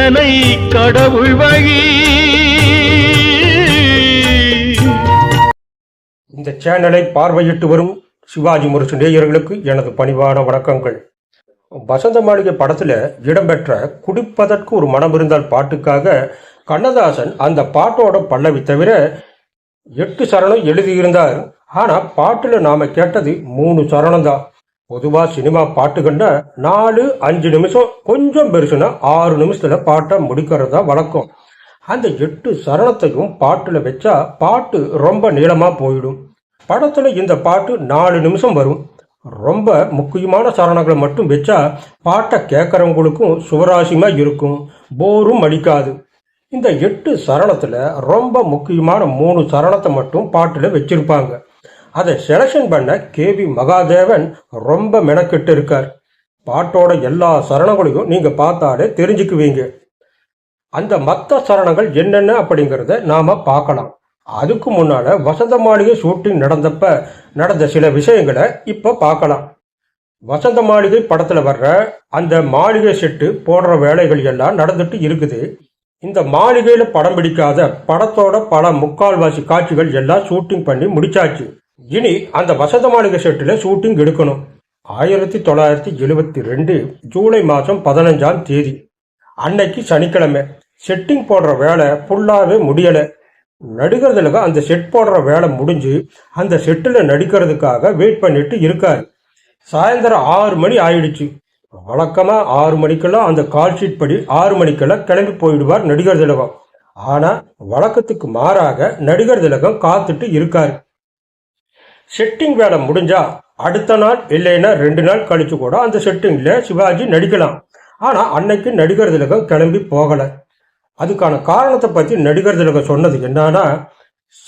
சிந்தனை கடவுள் வழி. இந்த சேனலை பார்வையிட்டு வரும் சிவாஜி முரசு நேயர்களுக்கு எனது பணிவான வணக்கங்கள். வசந்த மாளிகை படத்துல இடம்பெற்ற குடிப்பதற்கு ஒரு மனம் இருந்தால் பாட்டுக்காக கண்ணதாசன் அந்த பாட்டோட பல்லவி தவிர எட்டு சரணம் எழுதியிருந்தார். ஆனால் பாட்டில் நாம் கேட்டது மூணு சரணம் தான் பொதுவாக சினிமா பாட்டுகள்னா நாலு அஞ்சு நிமிஷம் கொஞ்சம் பெருசுனா ஆறு நிமிஷத்தில் பாட்டை முடிக்கிறது தான் வழக்கம். அந்த எட்டு சரணத்தையும் பாட்டில் வச்சா பாட்டு ரொம்ப நீளமாக போயிடும். படத்தில் இந்த பாட்டு நாலு நிமிஷம் வரும். ரொம்ப முக்கியமான சரணங்களை மட்டும் வச்சா பாட்டை கேட்குறவங்களுக்கும் சுவராசியமாக இருக்கும். போரும் அடிக்காது. இந்த எட்டு சரணத்தில் ரொம்ப முக்கியமான மூணு சரணத்தை மட்டும் பாட்டில் வச்சிருப்பாங்க. அதை செலக்ஷன் பண்ண கேவி மகாதேவன் ரொம்ப மெனக்கெட்டு இருக்கார் பாட்டோட எல்லா சரணங்களையும் நீங்கள் பார்த்தாலே தெரிஞ்சுக்குவீங்க. அந்த மற்ற சரணங்கள் என்னென்ன அப்படிங்கிறத நாம் பார்க்கலாம். அதுக்கு முன்னால் வசந்த மாளிகை ஷூட்டிங் நடந்தப்ப நடந்த சில விஷயங்களை இப்போ பார்க்கலாம். வசந்த மாளிகை படத்தில் வர்ற அந்த மாளிகை செட்டு போடுற வேலைகள் எல்லாம் நடந்துட்டு இருக்குது. இந்த மாளிகையில் படம் பிடிக்காத படத்தோட பல முக்கால்வாசி காட்சிகள் எல்லாம் ஷூட்டிங் பண்ணி முடிச்சாச்சு. இனி அந்த வசத மாளிகை செட்டில் ஷூட்டிங் எடுக்கணும். ஆயிரத்தி தொள்ளாயிரத்தி எழுபத்தி ரெண்டு ஜூலை மாதம் பதினஞ்சாம் தேதி. அன்னைக்கு சனிக்கிழமை. செட்டிங் போடுற வேலை ஃபுல்லாகவே முடியலை. நடிகர்களுக்கு அந்த செட் போடுற வேலை முடிஞ்சு அந்த செட்டில் நடிக்கிறதுக்காக வெயிட் பண்ணிட்டு இருக்காரு. சாயந்தரம் ஆறு மணி ஆயிடுச்சு. வழக்கமாக ஆறு மணிக்கெல்லாம் அந்த கால் ஷீட் படி ஆறு மணிக்கெல்லாம் கிளம்பி போயிடுவார் நடிகர் திலகம். ஆனால் வழக்கத்துக்கு மாறாக நடிகர் திலகம் காத்துட்டு இருக்காரு. செட்டிங் வேலை முடிஞ்சா அடுத்த நாள் இல்லைன்னா ரெண்டு நாள் கழிச்சு கூட அந்த செட்டிங்கில் சிவாஜி நடிக்கலாம். ஆனால் அன்னைக்கு நடிகர் திலகம் கிளம்பி போகலை. அதுக்கான காரணத்தை பற்றி நடிகர் திலகம் சொன்னது என்னன்னா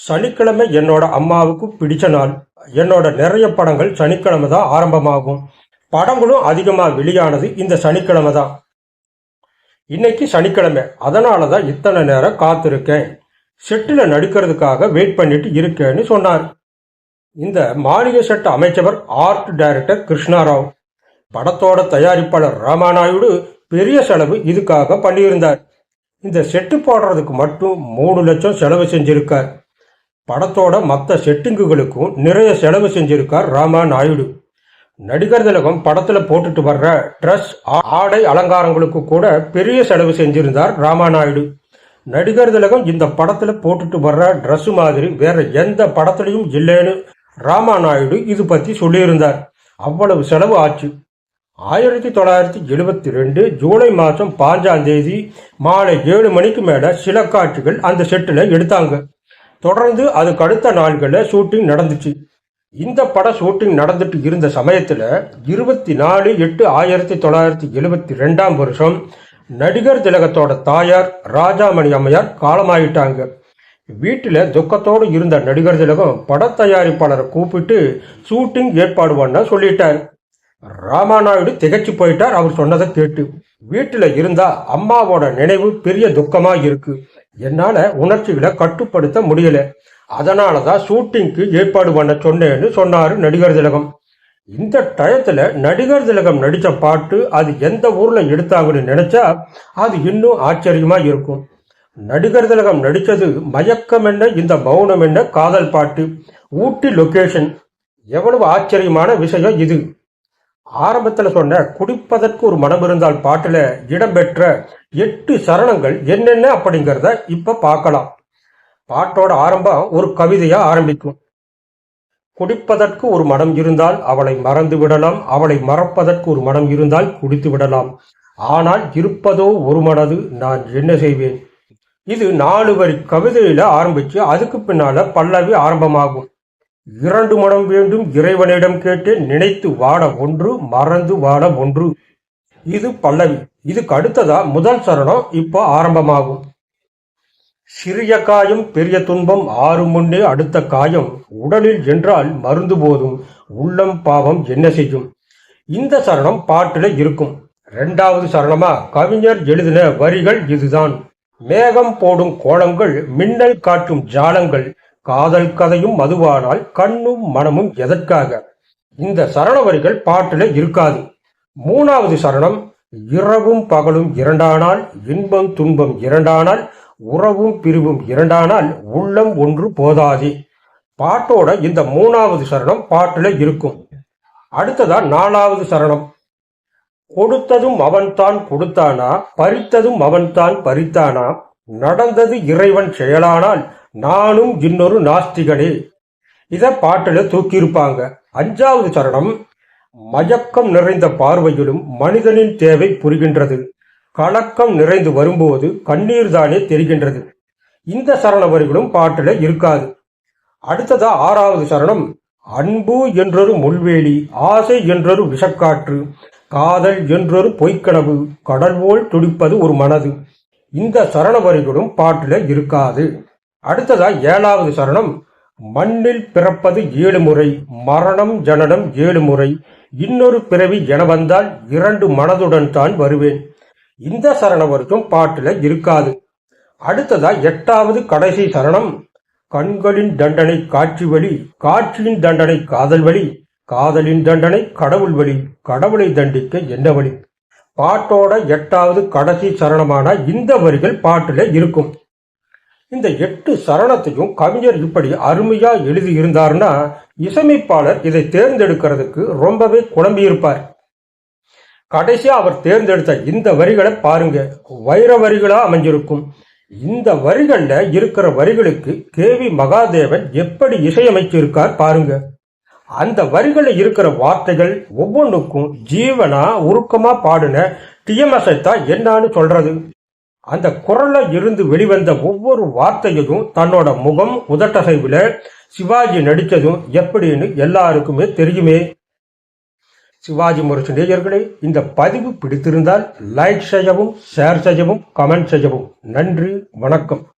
சனிக்கிழமை என்னோட அம்மாவுக்கு பிடிச்ச நாள். என்னோட நிறைய படங்கள் சனிக்கிழமை தான் ஆரம்பமாகும். படங்களும் அதிகமாக வெளியானது இந்த சனிக்கிழமை தான். இன்னைக்கு சனிக்கிழமை. அதனால தான் இத்தனை நேரம் காத்திருக்கேன். செட்டில் நடிக்கிறதுக்காக வெயிட் பண்ணிட்டு இருக்கேன்னு சொன்னார். இந்த மாளிகை சட்ட அமைச்சவர் ஆர்ட் டைரக்டர் கிருஷ்ணாராவ். படத்தோட தயாரிப்பாளர் ராமாநாயுடு பெரிய செலவு இதுக்காக பண்ணியிருந்தார். இந்த செட்டு போடுறதுக்கு மட்டும் மூணு லட்சம் செலவு செஞ்சிருக்கார். படத்தோட மற்ற செட்டிங்குகளுக்கும் நிறைய செலவு செஞ்சிருக்கார் ராமா நாயுடு நடிகர் திலகம் படத்துல போட்டுட்டு வர்ற ட்ரெஸ் ஆடை அலங்காரங்களுக்கு கூட பெரிய செலவு செஞ்சிருந்தார் ராமாநாயுடு. நடிகர் திலகம் இந்த படத்துல போட்டுட்டு வர்ற ட்ரெஸ் மாதிரி வேற எந்த படத்துலையும் இல்லைன்னு ராமாநாயுடு இது பற்றி சொல்லியிருந்தார். அவ்வளவு செலவு ஆச்சு. ஆயிரத்தி தொள்ளாயிரத்தி எழுபத்தி ரெண்டு ஜூலை மாதம் பாஞ்சாம் தேதி மாலை ஏழு மணிக்கு மேலே சில காட்சிகள் அந்த செட்டில் எடுத்தாங்க. தொடர்ந்து அதுக்கு அடுத்த நாள்களில் ஷூட்டிங் நடந்துச்சு. இந்த பட ஷூட்டிங் நடந்துட்டு இருந்த சமயத்தில் இருபத்தி நாலு எட்டு ஆயிரத்தி தொள்ளாயிரத்தி எழுபத்தி ரெண்டாம் வருஷம் நடிகர் திலகத்தோட தாயார் ராஜாமணி அம்மையார் காலமாயிட்டாங்க. வீட்டில் துக்கத்தோடு இருந்த நடிகர் திலகம் பட தயாரிப்பாளரை கூப்பிட்டு ஷூட்டிங் ஏற்பாடு பண்ண சொல்லிட்டார். ராமாநாயுடு திகைச்சு போயிட்டார் அவர் சொன்னதை கேட்டு. வீட்டில் இருந்தா அம்மாவோட நினைவு பெரிய துக்கமா இருக்கு. என்னால உணர்ச்சிகளை கட்டுப்படுத்த முடியல. அதனாலதான் ஷூட்டிங்க்கு ஏற்பாடு பண்ண சொன்னேன்னு சொன்னாரு நடிகர் திலகம். இந்த டயத்துல நடிகர் திலகம் நடித்த பாட்டு அது எந்த ஊர்ல எடுத்தாங்கன்னு நினைச்சா அது இன்னும் ஆச்சரியமா இருக்கும். நடிகர் திலகம் நடித்தது மயக்கம் என்ன இந்த மௌனம் என்ன காதல் பாட்டு. ஊட்டி லொக்கேஷன் எவ்வளவு ஆச்சரியமான விஷயம் இது. ஆரம்பத்தில் சொன்ன குடிப்பதற்கு ஒரு மனம் இருந்தால் பாட்டில் இடம்பெற்ற எட்டு சரணங்கள் என்னென்ன அப்படிங்கிறத இப்போ பார்க்கலாம். பாட்டோட ஆரம்பம் ஒரு கவிதையாக ஆரம்பிக்கும். குடிப்பதற்கு ஒரு மனம் இருந்தால் அவளை மறந்து விடலாம். அவளை மறப்பதற்கு ஒரு மனம் இருந்தால் குடித்து விடலாம். ஆனால் இருப்பதோ ஒரு மனது. நான் என்ன செய்வேன்? இது நாலு வரி கவிதையில ஆரம்பிச்சு அதுக்கு பின்னால பல்லவி ஆரம்பமாகும். இரண்டு மனம் வேண்டும் இறைவனிடம் கேட்டு நினைத்து வாட ஒன்று மறந்து வாட ஒன்று. இது பல்லவி. இதுக்கு அடுத்ததா முதல் சரணம் இப்போ ஆரம்பமாகும். சிறிய காயம் பெரிய துன்பம் ஆறு முன்னே அடுத்த காயம். உடலில் என்றால் மருந்து போதும் உள்ளம் பாவம் என்ன செய்யும்? இந்த சரணம் பாட்டில் இருக்கும். இரண்டாவது சரணமா கவிஞர் எழுதின வரிகள் இதுதான். மேகம் போடும் கோலங்கள் மின்னல் காட்டும் ஜாலங்கள் காதல் கதையும் மதுவானால் கண்ணும் மனமும் எதற்காக? இந்த சரண வரிகள் பாட்டில் இருக்காது. மூணாவது சரணம் இரவும் பகலும் இரண்டானால் இன்பம் துன்பம் இரண்டானால் உறவும் பிரிவும் இரண்டானால் உள்ளம் ஒன்று போதாது. பாட்டோட இந்த மூணாவது சரணம் பாட்டில் இருக்கும். அடுத்ததா நாலாவது சரணம். கொடுத்ததும் அவன்தான் கொடுத்தானா? பறித்ததும் அவன்தான் பறித்தானா? நடந்தது இறைவன் செயலானால் நானும் இன்னொரு நாஸ்திகனே. இத பாட்டுல தூக்கியிருப்பாங்க. அஞ்சாவது சரணம் மயக்கம் நிறைந்த பார்வையிலும் மனிதனின் தேவை புரிகின்றது. கலக்கம் நிறைந்து வரும்போது கண்ணீர் தானே தெரிகின்றது. இந்த சரண வரிகளும் பாட்டுல இருக்காது. அடுத்ததா ஆறாவது சரணம் அன்பு என்றொரு முள்வேலி ஆசை என்றொரு விஷக்காற்று காதல் என்றொரு பொய்க்கனவு கடல் போல் துடிப்பது ஒரு மனது. இந்த சரண வரிகளும் பாட்டில் இருக்காது. அடுத்ததா ஏழாவது சரணம். மண்ணில் பிறப்பது ஏழு முறை மரணம் ஜனனம் ஏழு முறை. இன்னொரு பிறவி என வந்தால் இரண்டு மனதுடன் தான் வருவேன். இந்த சரண வரைக்கும் பாட்டில் இருக்காது. அடுத்ததா எட்டாவது கடைசி சரணம். கண்களின் தண்டனை காட்சி வழி காட்சியின் தண்டனை காதல் வழி. காதலின் தண்டனை கடவுள் வழி கடவுளை தண்டிக்க என்ன வழி? பாட்டோட எட்டாவது கடைசி சரணமான இந்த வரிகள் பாட்டில் இருக்கும். இந்த எட்டு சரணத்தையும் கவிஞர் இப்படி அருமையா எழுதியிருந்தார்னா இசையமைப்பாளர் இதை தேர்ந்தெடுக்கிறதுக்கு ரொம்பவே குழம்பியிருப்பார். கடைசியா அவர் தேர்ந்தெடுத்த இந்த வரிகளை பாருங்க. வைர வரிகளா அமைஞ்சிருக்கும். இந்த வரிகள்ல இருக்கிற வரிகளுக்கு கே வி மகாதேவன் எப்படி இசையமைச்சிருக்கார் பாருங்க. அந்த வரிகளில் இருக்கிற வார்த்தைகள் ஒவ்வொன்றுக்கும் ஜீவனா உருக்கமா பாடின டிஎம்எஸ்ஐ தான் என்னான்னு சொல்றது. அந்த குரல்ல இருந்து வெளிவந்த ஒவ்வொரு வார்த்தையையும் தன்னோட முகம் உதட்டசைவுல சிவாஜி நடித்ததும் எப்படின்னு எல்லாருக்குமே தெரியுமே. சிவாஜி முரசு நேயர்களே இந்த பதிவு பிடித்திருந்தால் லைக் செய்யவும் ஷேர் செய்யவும் கமெண்ட் செய்யவும். நன்றி வணக்கம்.